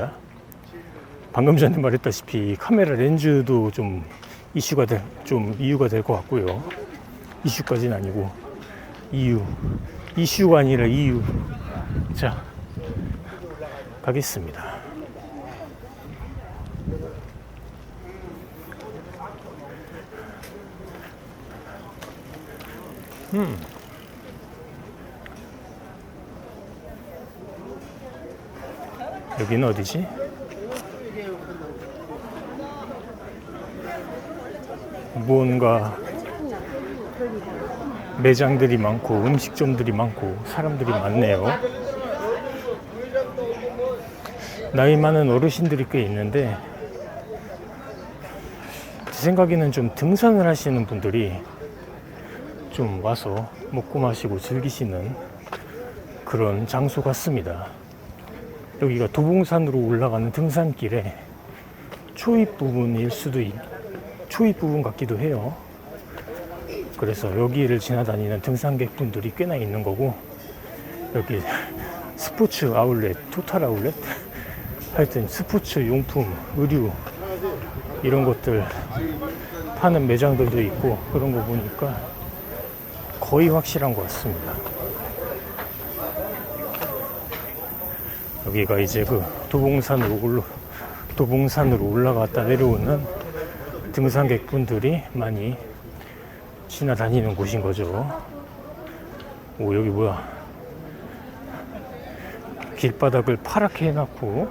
있습니다. 방금 전에 말했다시피 카메라 렌즈도 좀 이슈가 될, 좀 이유가 될 것 같고요. 이슈까지는 아니고 이유, 이슈가 아니라 이유. 자, 가겠습니다. 음. 여기는 어디지? 무언가 매장들이 많고 음식점들이 많고 사람들이 많네요. 나이 많은 어르신들이 꽤 있는데 제 생각에는 좀 등산을 하시는 분들이 좀 와서 먹고 마시고 즐기시는 그런 장소 같습니다. 여기가 도봉산으로 올라가는 등산길에 초입 부분일 수도 있, 초입 부분 같기도 해요. 그래서 여기를 지나다니는 등산객분들이 꽤나 있는 거고 여기 스포츠 아울렛, 토탈 아울렛 하여튼 스포츠 용품, 의류 이런 것들 파는 매장들도 있고 그런 거 보니까 거의 확실한 것 같습니다. 여기가 이제 그 도봉산으로 올라 도봉산으로 올라갔다 내려오는 등산객분들이 많이 지나다니는 곳인 거죠. 오 여기 뭐야? 길바닥을 파랗게 해놨고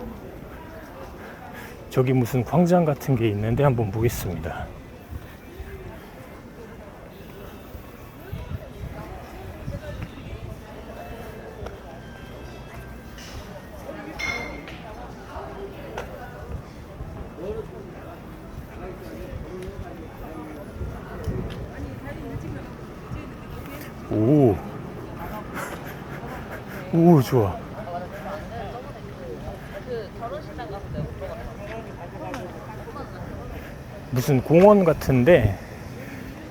저기 무슨 광장 같은 게 있는데 한번 보겠습니다. 오, 좋아. 무슨 공원 같은데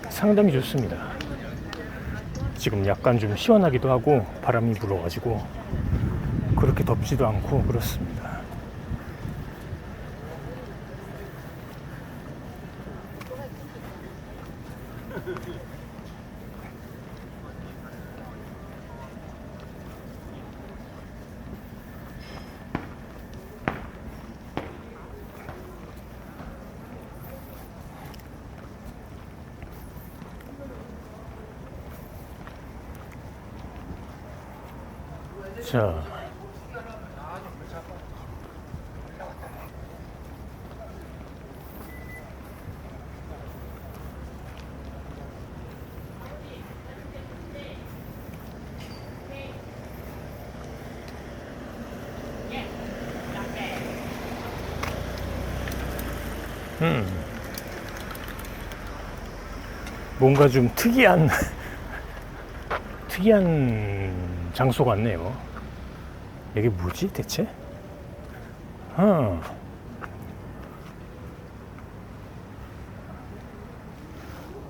상당히 좋습니다. 지금 약간 좀 시원하기도 하고 바람이 불어가지고 그렇게 덥지도 않고 그렇습니다. 자. 음. 뭔가 좀 특이한 특이한 장소 같네요. 이게 뭐지 대체? 아.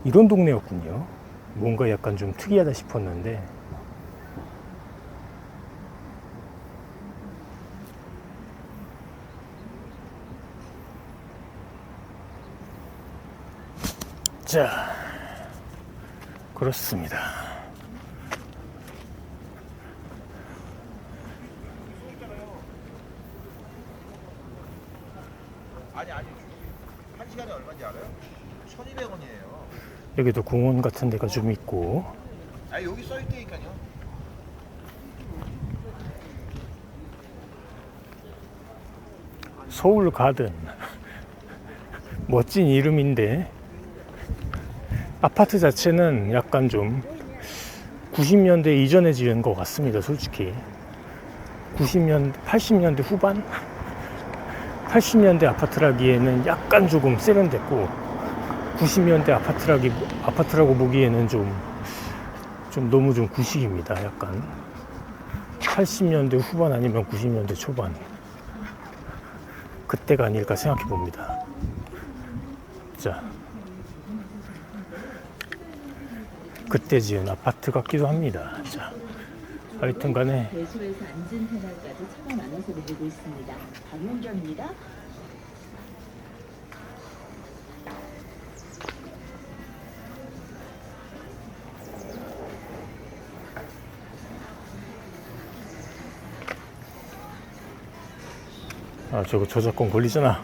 이런 동네였군요. 뭔가 약간 좀 특이하다 싶었는데. 자, 그렇습니다. 아니 아니 한 시간에 얼마인지 알아요? 1,200원이에요. 여기도 공원 같은 데가 좀 있고. 아 여기 써 있다니까요. 서울 가든 멋진 이름인데 아파트 자체는 약간 좀 90년대 이전에 지은 것 같습니다 솔직히 90년 80년대 후반 80년대 아파트라기에는 약간 조금 세련됐고 90년대 아파트라기 아파트라고 보기에는 좀 좀 너무 좀 구식입니다 약간 80년대 후반 아니면 90년대 초반 그때가 아닐까 생각해 봅니다. 자, 그때 지은 아파트 같기도 합니다. 자, 하여튼 간에 차가 내리고 있습니다. 방문경입니다. 아 저거 저작권 걸리잖아.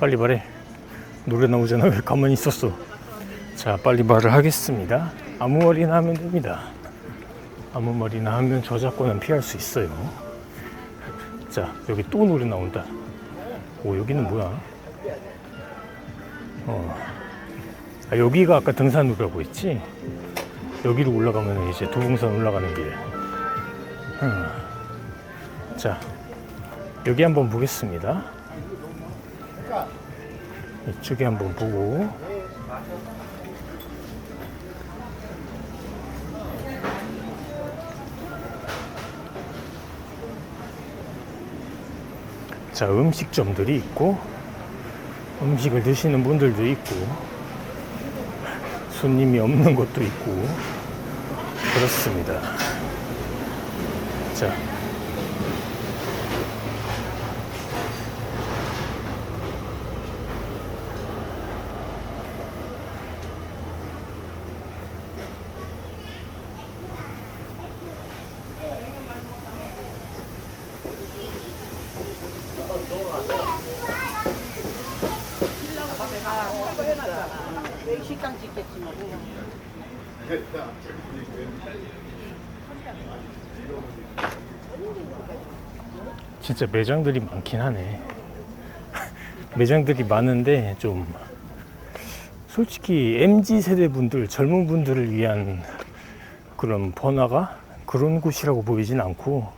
빨리 말해. 노래 나오잖아. 왜 가만히 있었어? 자 빨리 말을 하겠습니다. 아무 말이나 하면 됩니다 아무 말이나 하면 저작권은 피할 수 있어요 자 여기 또 노래 나온다 오 여기는 뭐야 어. 아, 여기가 아까 등산로라고 했지 여기로 올라가면 이제 도봉산 올라가는 길 음. 자 여기 한번 보겠습니다. 이쪽에 한번 보고 자 음식점들이 있고 음식을 드시는 분들도 있고 손님이 없는 곳도 있고 그렇습니다. 진짜 매장들이 많긴 하네. 매장들이 많은데 좀 솔직히 MZ 세대 분들, 젊은 분들을 위한 그런 번화가 그런 곳이라고 보이진 않고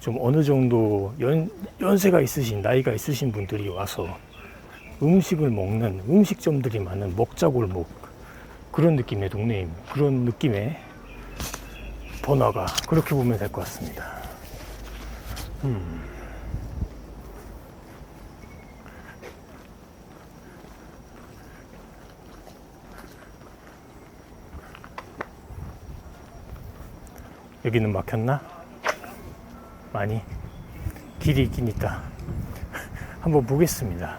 좀 어느 정도 연, 연세가 있으신 나이가 있으신 분들이 와서 음식을 먹는 음식점들이 많은 먹자골목 그런 느낌의 동네 그런 느낌의 번화가 그렇게 보면 될 것 같습니다. 여기는 막혔나? 많이 길이 있긴 있다. 한번 보겠습니다.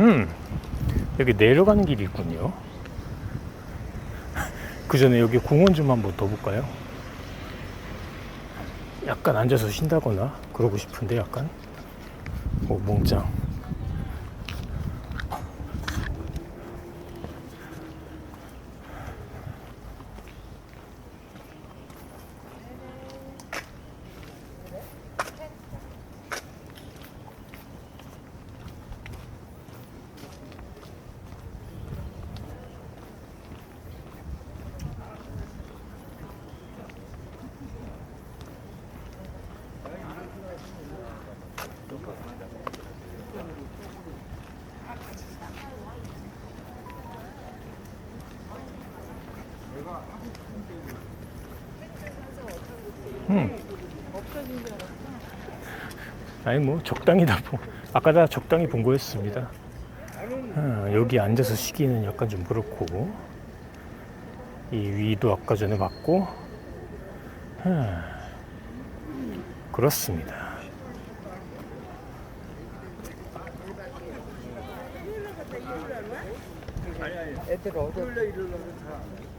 음, 여기 내려가는 길이 있군요. 그 전에 여기 공원 좀 한번 더 볼까요? 약간 앉아서 쉰다거나 그러고 싶은데 약간 오 몽짱 음. 아니 뭐 적당히 다 보, 아까 다 적당히 본 거였습니다. 아, 여기 앉아서 쉬기는 약간 좀 그렇고 이 위도 아까 전에 봤고 아, 그렇습니다. 애들 어제 그런